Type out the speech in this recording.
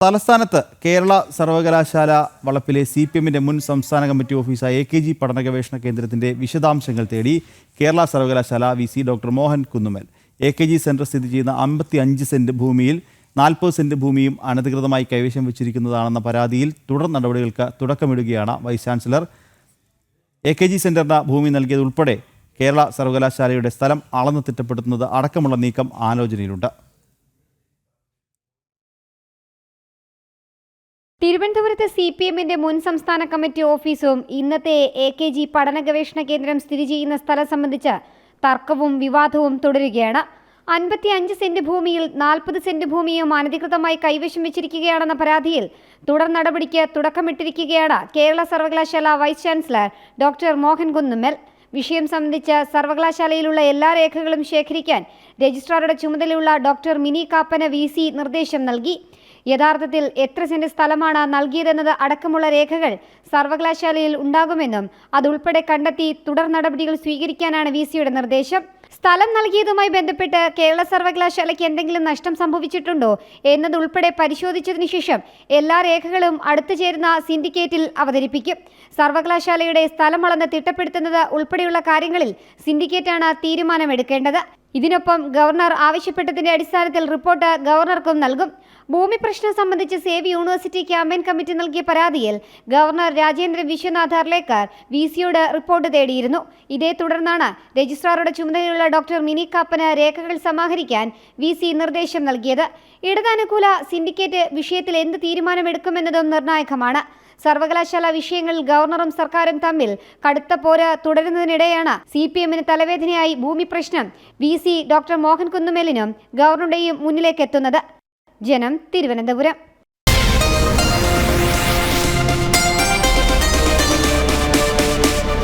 തലസ്ഥാനത്ത് കേരള സർവകലാശാല വളപ്പിലെ C P എമ്മിന്റെ മുൻ സംസ്ഥാന കമ്മിറ്റി ഓഫീസായ എ കെ ജി പഠന ഗവേഷണ കേന്ദ്രത്തിന്റെ വിശദാംശങ്ങൾ തേടി കേരള സർവകലാശാല V C doctor Mohan Kunnummal A K G centre സ്ഥിതി ചെയ്യുന്ന അമ്പത്തി അഞ്ച് സെന്റ് ഭൂമിയിൽ നാൽപ്പത് സെന്റ് ഭൂമിയും അനധികൃതമായി കൈവശം വെച്ചിരിക്കുന്നതാണെന്ന പരാതിയിൽ തുടർ നടപടികൾക്ക് തുടക്കമിടുകയാണ് vice chancellor. A K G സെന്ററിന് ഭൂമി നൽകിയത് ഉൾപ്പെടെ കേരള സർവകലാശാലയുടെ സ്ഥലം അളന്ന് തിട്ടപ്പെടുത്തുന്നത് അടക്കമുള്ള നീക്കം ആലോചനയിലുണ്ട്. തിരുവനന്തപുരത്ത് സി പി എമ്മിന്റെ മുൻ സംസ്ഥാന കമ്മിറ്റി ഓഫീസും ഇന്നത്തെ എ കെ ജി പഠന ഗവേഷണ കേന്ദ്രം സ്ഥിതി ചെയ്യുന്ന സ്ഥലം സംബന്ധിച്ച് തർക്കവും വിവാദവും തുടരുകയാണ്. അൻപത്തി അഞ്ച് സെന്റ് ഭൂമിയിൽ നാൽപ്പത് സെന്റ് ഭൂമിയും അനധികൃതമായി കൈവശം വെച്ചിരിക്കുകയാണെന്ന പരാതിയിൽ തുടർ നടപടിക്ക് തുടക്കമിട്ടിരിക്കുകയാണ് കേരള സർവകലാശാല vice chancellor doctor Mohan Kunnummal. വിഷയം സംബന്ധിച്ച് സർവകലാശാലയിലുള്ള എല്ലാ രേഖകളും ശേഖരിക്കാൻ രജിസ്ട്രാറുടെ ചുമതലയുള്ള ഡോക്ടർ മിനി കാപ്പന വി നിർദ്ദേശം നൽകി. യഥാർത്ഥത്തിൽ എത്ര സെന്റ് സ്ഥലമാണ് നൽകിയതെന്നത് അടക്കമുള്ള രേഖകൾ സർവകലാശാലയിൽ ഉണ്ടാകുമെന്നും അതുൾപ്പെടെ കണ്ടെത്തി തുടർ നടപടികൾ സ്വീകരിക്കാനാണ് വി സിയുടെ നിർദ്ദേശം. സ്ഥലം നൽകിയതുമായി ബന്ധപ്പെട്ട് കേരള സർവകലാശാലയ്ക്ക് എന്തെങ്കിലും നഷ്ടം സംഭവിച്ചിട്ടുണ്ടോ എന്നതുൾപ്പെടെ പരിശോധിച്ചതിനു ശേഷം എല്ലാ രേഖകളും അടുത്തു ചേരുന്ന സിൻഡിക്കേറ്റിൽ അവതരിപ്പിക്കും. സർവകലാശാലയുടെ സ്ഥലം അളന്ന് തിട്ടപ്പെടുത്തുന്നത് ഉൾപ്പെടെയുള്ള കാര്യങ്ങളിൽ സിൻഡിക്കേറ്റാണ് തീരുമാനമെടുക്കേണ്ടത്. ഇതിനൊപ്പം ഗവർണർ ആവശ്യപ്പെട്ടതിന്റെ അടിസ്ഥാനത്തിൽ റിപ്പോർട്ട് ഗവർണർക്കും നൽകും. ഭൂമി പ്രശ്നം സംബന്ധിച്ച് സേവ് യൂണിവേഴ്സിറ്റി ക്യാമ്പയിൻ കമ്മിറ്റി നൽകിയ പരാതിയിൽ ഗവർണർ രാജേന്ദ്ര വിശ്വനാഥ് അർലേക്കർ വി സിയോട് റിപ്പോർട്ട് തേടിയിരുന്നു. ഇതേ തുടർന്നാണ് രജിസ്ട്രാറുടെ ചുമതലയുള്ള ഡോക്ടർ മിനി കാപ്പന് രേഖകൾ സമാഹരിക്കാൻ വി സി നിർദ്ദേശം നൽകിയത്. ഇടതാനുകൂല സിൻഡിക്കേറ്റ് വിഷയത്തിൽ എന്ത് തീരുമാനമെടുക്കുമെന്നതും നിർണായകമാണ്. സർവകലാശാല വിഷയങ്ങളിൽ ഗവർണറും സർക്കാരും തമ്മിൽ കടുത്ത പോര തുടരുന്നതിനിടെയാണ് സി പി എമ്മിന് തലവേദനയായി ഭൂമി പ്രശ്നം. വി സി ഡോക്ടർ മോഹൻ കുന്നുമേലിനും ഗവർണറുടെയും മുന്നിലേക്കെത്തുന്നത് ജനം തിരുവനന്തപുരം.